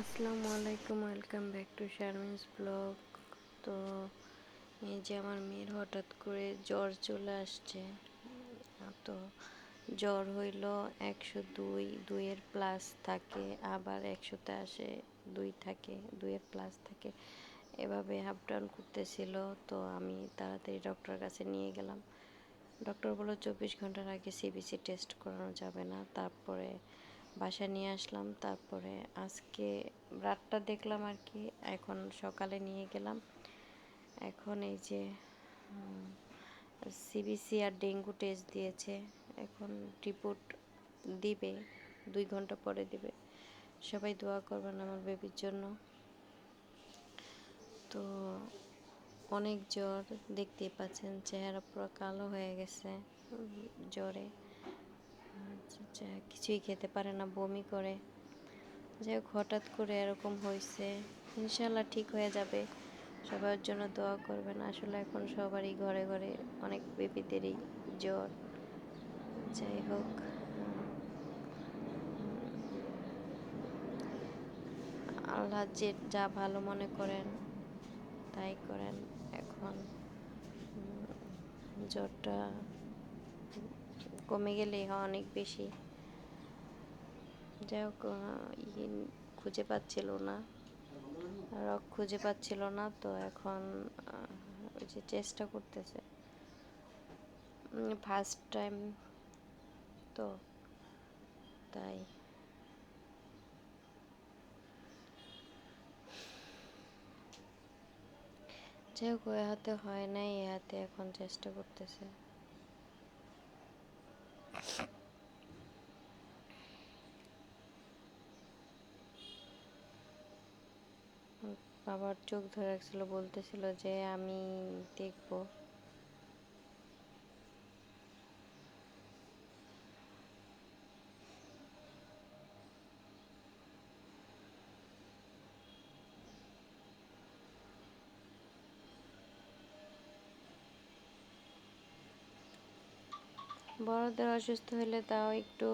আসসালামু আলাইকুম, welcome back to Sharmin's blog. তো এই যে আমার মেয়ের হঠাৎ করে জ্বর চলে আসছে তো জ্বর হইল একশো দুই, দুইয়ের প্লাস থাকে, আবার একশোতে আসে দুই থাকে, দুইয়ের প্লাস থাকে। এভাবে আপ ডাউন করতেছিল, তো আমি তাড়াতাড়ি ডক্টরের কাছে নিয়ে গেলাম। ডক্টর বলল, চব্বিশ ঘণ্টার আগে সিবিসি টেস্ট করানো যাবে না। তারপরে বাসায় নিয়ে আসলাম। তারপরে আজকে রাতটা দেখলাম আর কি, এখন সকালে নিয়ে গেলাম। এখন এই যে সিবিসি আর ডেঙ্গু টেস্ট দিয়েছে। এখন রিপোর্ট দিবে, দুই ঘণ্টা পরে দিবে। সবাই দোয়া করবেন আমার বেবির জন্য। তো অনেক জ্বর দেখতেই পাচ্ছেন, চেহারা পুরো কালো হয়ে গেছে, জ্বরে। কিছুই খেতে পারে না, বমি করে। যাই হোক হঠাৎ করে এরকম হয়েছে ইনশাল্লাহ ঠিক হয়ে যাবে। সবার জন্য দোয়া করবেন। আসলে এখন সবারই ঘরে ঘরে অনেক বেবিদেরই জ্বর। যাই হোক আল্লাহ যে যা ভালো মনে করেন, তাই করেন। এখন জ্বরটা কমে গেলে অনেক বেশি। যাই হোক ইয়ে খুঁজে পাচ্ছিল না। রক খুঁজে পাচ্ছিল না, তো এখন ওই যে চেষ্টা করতেছে। ফার্স্ট টাইম তো, তাই। যাই হোক ওই হাতে হয় নাই, এ হাতে এখন চেষ্টা করতেছে। বাবার চোখ ধরে রাখছিল, বলতেছিল যে আমি দেখব। বড়দের অসুস্থ হলে তাও একটু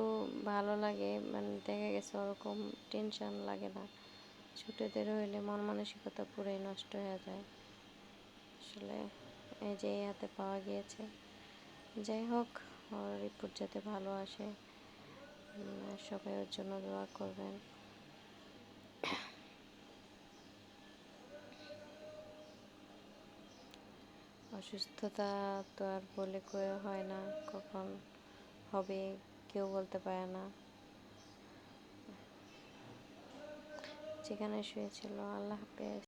ভালো লাগে মানে দেখা গেছে ওরকম টেনশন লাগে না। ছোটদের হইলে মন মানসিকতা পুরোই নষ্ট হয়ে যায়। আসলে এই যে এই হাতে পাওয়া গিয়েছে। যাই হোক, ওর রিপোর্ট যাতে ভালো আসে সবাই ওর জন্য দোয়া করবেন। অসুস্থতা তো আর বলে করে হয় না, কখন হবে কেউ বলতে পারে না। যেখানে শুয়েছিল আল্লাহ হাফেজ।